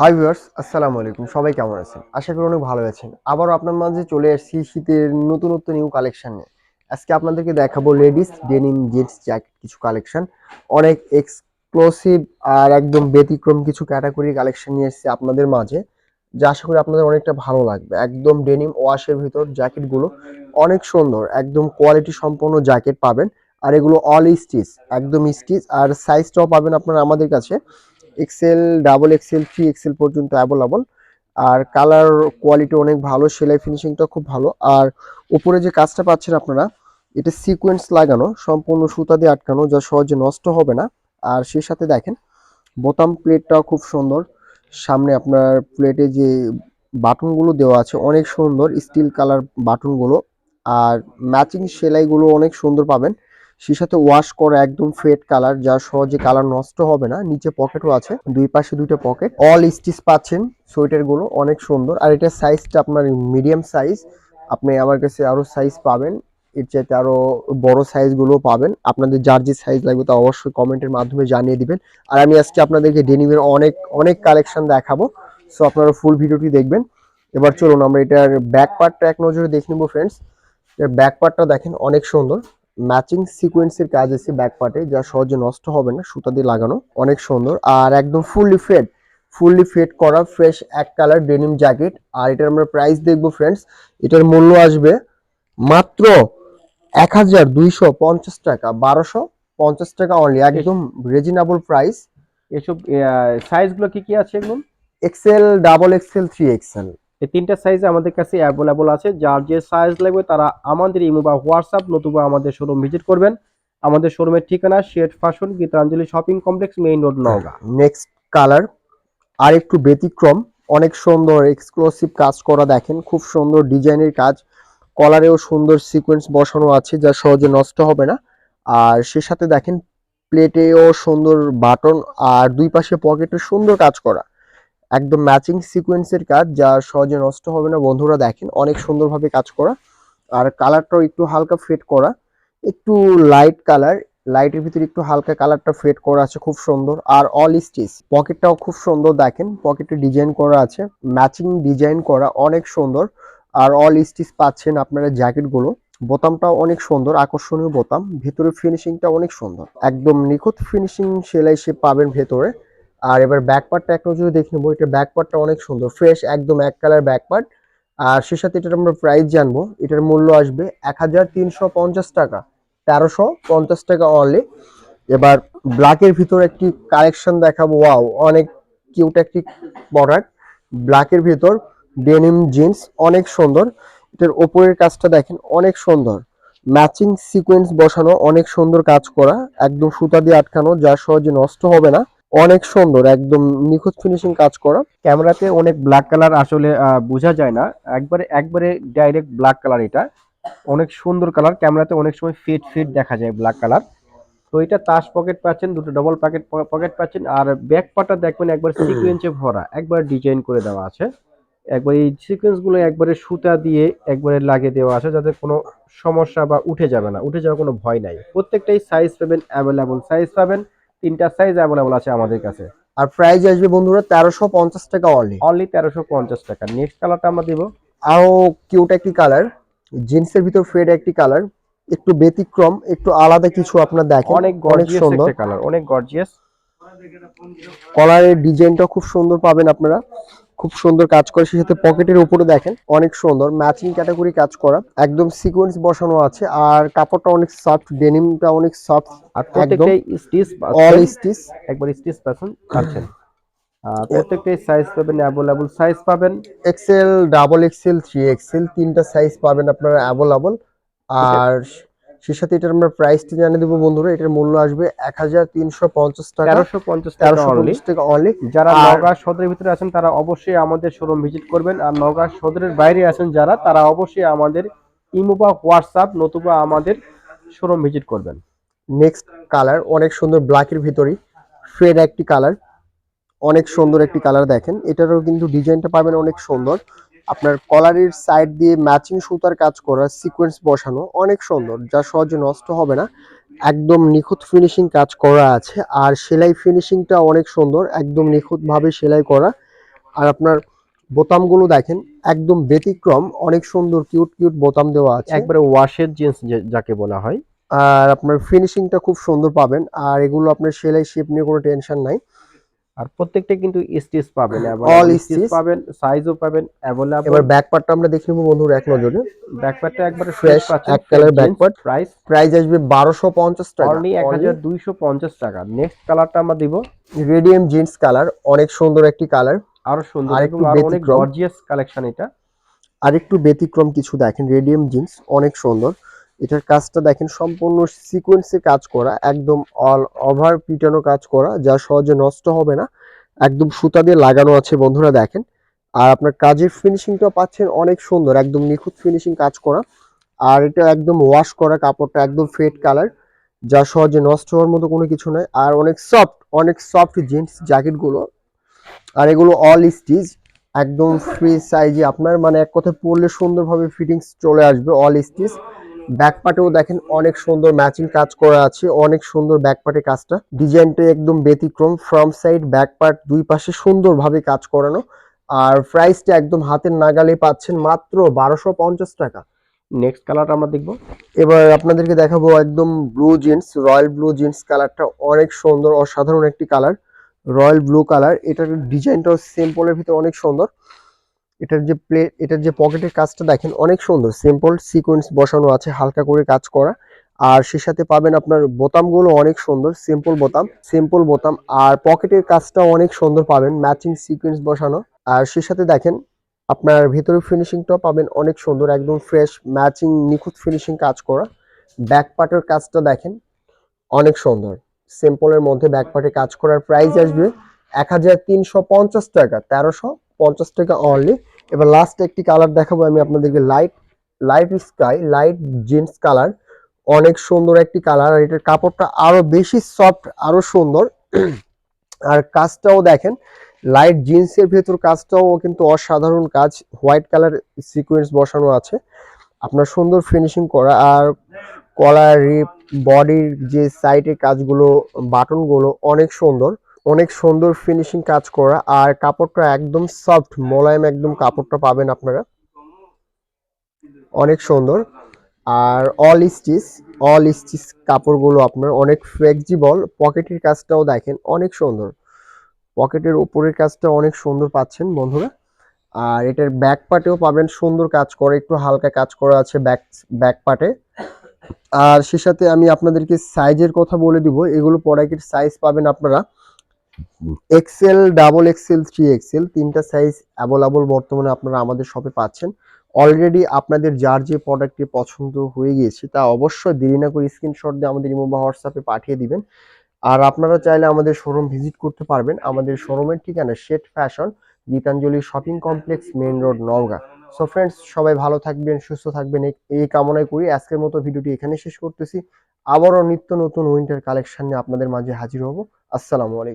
Hi viewers আসসালামু আলাইকুম। সবাই কেমন আছেন? আশা করি অনেক ভালো আছেন। আবারও আপনার মাঝে চলে আসছি শীতের নতুনত্ব নিউ কালেকশন নিয়ে। আজকে আপনাদেরকে দেখাবো লেডিস ডেনিম জেন্টস জ্যাকেট কিছু কালেকশন অনেক এক্সক্লুসিভ আর একদম ব্যতিক্রম কিছু ক্যাটাগরি কালেকশন নিয়ে এসেছি আপনাদের মাঝে, যা আশা করি আপনাদের অনেকটা ভালো লাগবে। একদম ডেনিম ওয়াশের ভিতর জ্যাকেটগুলো অনেক সুন্দর, একদম কোয়ালিটি সম্পন্ন জ্যাকেট পাবেন। আর এগুলো অল স্টিচ একদম স্টিচ আর সাইজটাও পাবেন আপনারা আমাদের কাছে। XL double XL three XL পর্যন্ত অ্যাভেলেবল আর কালার কোয়ালিটি অনেক ভালো, সেলাই ফিনিশিংটা খুব ভালো। আর উপরে যে কাজটা পাচ্ছেন আপনারা, এটা সিকোয়েন্স লাগানো, সম্পূর্ণ সুতা দিয়ে আটকানো, যা সহজে নষ্ট হবে না। আর সেই সাথে দেখেন বোতাম প্লেটটাও খুব সুন্দর। সামনে আপনার প্লেটে যে বাটনগুলো দেওয়া আছে, অনেক সুন্দর স্টিল কালার বাটনগুলো। আর ম্যাচিং সেলাইগুলো অনেক সুন্দর পাবেন। সাথে ওয়াশ করা একদম ফেড কালার যা সহজে কালার নষ্ট হবে না। নিচে পকেটও আছে, দুই পাশে দুইটা পকেট অল স্টিচ পাচ্ছেন সোয়েটারগুলো, অনেক সুন্দর। আর এটার সাইজটা আপনার মিডিয়াম সাইজ আপনি আমার কাছে আরও সাইজ পাবেন। এর চাইতে আরও বড় সাইজগুলো পাবেন। আপনাদের যার যে সাইজ লাগবে তা অবশ্যই কমেন্টের মাধ্যমে জানিয়ে দিবেন। আর আমি আজকে আপনাদেরকে ডেনিমের অনেক অনেক কালেকশন দেখাবো। সো আপনারা ফুল ভিডিওটি দেখবেন। এবার চলুন, আমরা এটার ব্যাক পার্টটা এক নজরে দেখে নেব ফ্রেন্ডস এর ব্যাক পার্টটা দেখেন, অনেক সুন্দর। ম্যাচিং সিকোয়েন্সের কাজ আছে ব্যাক পার্টে যা সহজে নষ্ট হবে না সুতা দিয়ে লাগানো অনেক সুন্দর। আর একদম ফুললি ফেড ফুললি ফেড করা ফ্রেশ এক কালার ডেনিম জ্যাকেট আর এটার আমরা প্রাইস দেখব ফ্রেন্ডস এটার মূল্য আসবে মাত্র এক হাজার দুইশো পঞ্চাশ টাকা বারোশো পঞ্চাশ টাকা অনলি একদম রিজনেবল প্রাইস এসব সাইজগুলো কি কি আছে এগুলো? XL double XL three XL এই তিনটা সাইজ আমাদের কাছে অ্যাভেলেবল আছে। যার যে সাইজ লাগবে তারা আমাদের ইমো বা হোয়াটসঅ্যাপ নতুবা আমাদের শোরুম ভিজিট করবেন। আমাদের শোরুমের ঠিকানা shade fashion Gitanjali shopping complex main road Naogaon. Next colour আর একটু ব্যতিক্রম, অনেক সুন্দর এক্সক্লুসিভ কাজ করা দেখেন, খুব সুন্দর ডিজাইনের কাজ। কলারেও সুন্দর সিকোয়েন্স বসানো আছে, যা সহজে নষ্ট হবে না। আর সে সাথে দেখেন প্লেটেও সুন্দর বাটন আর দুই পাশে পকেটে সুন্দর কাজ করা। একদম ম্যাচিং সিকোয়েন্সের কাজ, যা সহজে নষ্ট হবে না। বন্ধুরা দেখেন, অনেক সুন্দরভাবে কাজ করা। আর কালারটাও একটু হালকা ফেড করা। একটু লাইট কালার লাইটের ভিতরে একটু হালকা কালারটা ফেড করা আছে, খুব সুন্দর। আর অল স্টিচ পকেটটাও খুব সুন্দর দেখেন। পকেটে ডিজাইন করা আছে ম্যাচিং ডিজাইন করা, অনেক সুন্দর। আর অল স্টিচ পাচ্ছেন আপনারা জ্যাকেটগুলো বোতামটাও অনেক সুন্দর, আকর্ষণীয় বোতাম। ভেতরে ফিনিশিংটা অনেক সুন্দর। একদম নিখুঁত ফিনিশিং সেলাই সে পাবেন ভেতরে। আর এবার ব্যাক পার্টটা এক নজরে দেখে নেব এটা ব্যাক পার্টটা অনেক সুন্দর ফ্রেশ একদম এক কালার ব্যাক পার্ট আর সে সাথে এটার আমরা প্রাইস জানব, এটার মূল্য আসবে এক হাজার তিনশো পঞ্চাশ টাকা, তেরোশো টাকা অনলি এবার ব্ল্যাকের ভিতর একটি কালেকশন দেখাবো ওয়াও অনেক কিউট একটি প্রোডাক্ট ব্ল্যাকের ভিতর ডেনিম জিন্স অনেক সুন্দর। এটার ওপরের কাজটা দেখেন, অনেক সুন্দর। ম্যাচিং সিকোয়েন্স বসানো, অনেক সুন্দর কাজ করা, একদম সুতা দিয়ে আটকানো যা সহজে নষ্ট হবে না। অনেক সুন্দর একদম নিখুঁত ফিনিশিং কাজ করা। ক্যামেরাতে অনেক ব্ল্যাক কালার আসলে বোঝা যায় না। একবারে একবারে ডাইরেক্ট ব্ল্যাক কালার এটা। অনেক সুন্দর কালার ক্যামেরাতে অনেক সময় ফিট ফিট দেখা যায় ব্ল্যাক কালার তো এটা তাস পকেট পাচ্ছেন দুটো ডবল প্যাকেট পকেট পাচ্ছেন। আর ব্যাক পাটা দেখবেন একবার সিকোয়েন্সে ভরা। একবার ডিজাইন করে দেওয়া আছে। একবার এই সিকুয়েন্সগুলো একবারে সুতা দিয়ে একবারে লাগিয়ে দেওয়া আছে যাতে কোনো সমস্যা বা উঠে যাবে না। উঠে যাওয়ার কোনো ভয় নাই। প্রত্যেকটাই সাইজ পাবেন অ্যাভেলেবল সাইজ পাবেন তিনটা সাইজ অ্যাভেলেবল আছে আমাদের কাছে। আর প্রাইস আসবে বন্ধুরা তেরোশো পঞ্চাশ টাকা অনলি অনলি তেরোশো পঞ্চাশ টাকা। নেক্সট কালারটা আমরা দিব। আরও কিউট একটি কালার জিন্সের ভিতর ফেড একটি কালার একটু ব্যতিক্রম একটু আলাদা কিছু আপনার দেখেন। অনেক গর্জিয়াস সুন্দর। কালার অনেক গর্জিয়াস কলারের ডিজাইনটা খুব সুন্দর পাবেন আপনারা। খুব সুন্দর কাজ করে সেই সাথে পকেটের উপরে দেখেন অনেক সুন্দর ম্যাচিং ক্যাটাগরি কাজ করা একদম সিকোয়েন্স বসানো আছে আর কাপড়টা অনেক সফট ডেনিমটা অনেক সফট আর প্রত্যেকটাই স্টিচ অল স্টিচ একবার স্টিচ পাচ্ছেন পাচ্ছেন। প্রত্যেকটাই সাইজ পাবেন অ্যাভেলেবল সাইজ পাবেন। XL double XL three XL তিনটা সাইজ পাবেন আপনারা অ্যাভেলেবল আর সেই সাথে এটার আমরা প্রাইসটা জানিয়ে দেবো বন্ধুরা। এটার মূল্য আসবে এক হাজার তিনশো পঞ্চাশ টাকা। তেরোশো পঞ্চাশ টাকা তেরোশো অনলি পঞ্চাশ টাকা অনলি যারা নওগাঁ সদরের ভিতরে আছেন তারা অবশ্যই আমাদের শোরুম ভিজিট করবেন। আর নওগাঁ সদরের বাইরে আছেন যারা তারা অবশ্যই আমাদের ইমো বা হোয়াটসঅ্যাপ নতুবা আমাদের শোরুম ভিজিট করবেন। নেক্সট কালার অনেক সুন্দর ব্ল্যাকের ভিতরেই। ফেড একটি কালার অনেক সুন্দর একটি কালার দেখেন। এটারও কিন্তু ডিজাইনটা পাবেন অনেক সুন্দর। আপনার কলারের সাইড দিয়ে ম্যাচিং সুতার কাজ করা সিকোয়েন্স বসানো অনেক সুন্দর যা সহজে নষ্ট হবে না। একদম নিখুঁত ফিনিশিং কাজ করা আছে আর সেলাই ফিনিশিংটা অনেক সুন্দর একদম নিখুঁতভাবে সেলাই করা। আর আপনার বোতামগুলো দেখেন একদম ব্যতিক্রম অনেক সুন্দর কিউট কিউট বোতাম দেওয়া আছে। একবারে ওয়াশের জিন্স যাকে বলা হয়। আর আপনার ফিনিশিংটা খুব সুন্দর পাবেন আর এগুলো আপনার সেলাই শেপ নিয়ে কোনো টেনশন নাই। আর প্রত্যেকটা কিন্তু স্টিচ পাবেন All স্টিচ পাবেন সাইজও পাবেন অ্যাভেলেবল এবার ব্যাক পার্টটা আমরা দেখে নেব বন্ধুরা এক নজরে। ব্যাকপ্যাকটা একবারে Fresh, ফ্রেশ পাচ্ছেন এক colour backward। প্রাইস প্রাইস আসবে বারোশো পঞ্চাশ টাকা। অনলি এক হাজার দুইশো পঞ্চাশ টাকা। নেক্সট কালারটা আমরা দিব। রেডিয়াম জিন্স কালার অনেক সুন্দর একটি কালার আরও সুন্দর আর অনেক গর্জিয়াস কালেকশন এটা। আর একটু ব্যতিক্রম কিছু দেখেন রেডিয়াম জিন্স অনেক সুন্দর। এটার কাজটা দেখেন, সম্পূর্ণ সিকোয়েন্সে কাজ করা, একদম অল ওভার পিটানো কাজ করা, যা সহজে নষ্ট হবে না। একদম সুতা দিয়ে লাগানো আছে বন্ধুরা, দেখেন। আর আপনার কাজের ফিনিশিংটাও পাচ্ছেন, অনেক সুন্দর, একদম নিখুঁত ফিনিশিং কাজ করা। আর এটা একদম ওয়াশ করা কাপড়টা, একদম ফেড কালার যা সহজে নষ্ট হওয়ার মতো কোনো কিছু নয়। আর অনেক সফট অনেক সফট জিন্স জ্যাকেটগুলো আর এগুলো অল স্টিচ একদম ফ্রি সাইজে আপনার মানে এক কথায় পরলে সুন্দরভাবে ফিটিংস চলে আসবে অল স্টিচ ব্যাক পার্টেও দেখেন অনেক সুন্দর ম্যাচিং কাজ করা আছে, অনেক সুন্দর ব্যাক পার্টের কাজটা। ডিজাইনটা একদম ব্যতিক্রম ফ্রন্ট সাইড ব্যাক পার্ট দুই পাশে সুন্দরভাবে কাজ করানো। আর প্রাইসটা একদম হাতের নাগালে পাচ্ছেন মাত্র বারোশো টাকা। নেক্সট কালারটা আমরা দেখব। এবার আপনাদেরকে দেখাবো একদম blue jeans, royal blue jeans কালারটা অনেক সুন্দর, অসাধারণ একটি কালার, রয়্যাল ব্লু কালার। এটার ডিজাইনটাও সিম্পলের ভিতরে অনেক সুন্দর। এটার যে প্লে, এটার যে পকেটের কাজটা দেখেন, অনেক সুন্দর সিম্পল সিকোয়েন্স বসানো আছে, হালকা করে কাজ করা। আর সে সাথে পাবেন আপনার বোতামগুলো অনেক সুন্দর সিম্পল বোতাম সিম্পল বোতাম। আর পকেটের কাজটা অনেক সুন্দর পাবেন ম্যাচিং সিকোয়েন্স বসানো। আর সে সাথে দেখেন, আপনার ভেতরে ফিনিশিংটাও পাবেন অনেক সুন্দর, একদম ফ্রেশ ম্যাচিং নিখুঁত ফিনিশিং কাজ করা। ব্যাক পার্টের কাজটা দেখেন, অনেক সুন্দর। সিম্পলের মধ্যে ব্যাক পার্টে কাজ করার প্রাইস আসবে এক হাজার তিনশো পঞ্চাশ টাকা, তেরোশো পঞ্চাশ টাকা অনলি এবার লাস্ট একটি কালার দেখাবো, আমি আপনাদেরকে light light sky light jeans colour অনেক সুন্দর একটি কালার আর এটার কাপড়টা আরও বেশি সফট আরও সুন্দর। আর কাজটাও দেখেন লাইট জিন্সের ভেতর কাজটাও কিন্তু অসাধারণ কাজ হোয়াইট কালার সিকোয়েন্স বসানো আছে। আপনার সুন্দর ফিনিশিং করা, আর কলার রিপ বডির যে সাইডের কাজগুলো বাটনগুলো অনেক সুন্দর। অনেক সুন্দর ফিনিশিং কাজ করা। আর কাপড়টা একদম সফট মোলায়েম একদম কাপড়টা পাবেন আপনারা। অনেক সুন্দর। আর অল স্টিচ অল স্টিচ কাপড়গুলো আপনার অনেক ফ্লেক্সিবল পকেটের কাজটাও দেখেন অনেক সুন্দর। পকেটের উপরের কাজটা অনেক সুন্দর পাচ্ছেন বন্ধুরা। আর এটার ব্যাক পার্টেও পাবেন, সুন্দর কাজ করে, একটু হালকা কাজ করা আছে ব্যাক ব্যাক পার্টে আর সে সাথে আমি আপনাদেরকে সাইজের কথা বলে দিব, এগুলো প্রোডাক্টের সাইজ পাবেন আপনারা। XL double XL three XL তিনটা সাইজ অ্যাভেলেবল বর্তমানে আপনারা আমাদের শপে পাচ্ছেন। অলরেডি আপনাদের যার যে প্রোডাক্টটি পছন্দ হয়ে গিয়েছে, তা অবশ্যই দেরি না করে স্ক্রিনশট দিয়ে আমাদের ইমো বা হোয়াটসঅ্যাপে পাঠিয়ে দিবেন। আর আপনারা চাইলে আমাদের শোরুম ভিজিট করতে পারবেন। আমাদের শোরুমের ঠিকানা shade fashion Gitanjali shopping complex main road Naogaon so friends সবাই ভালো থাকবেন, সুস্থ থাকবেন। এই কামনায় করি। আজকের মতো ভিডিওটি এখানে শেষ করতেছি। আবারও নিত্য নতুন উইন্টার কালেকশন নিয়ে আপনাদের মাঝে হাজির হব। আসসালামু আলাইকুম।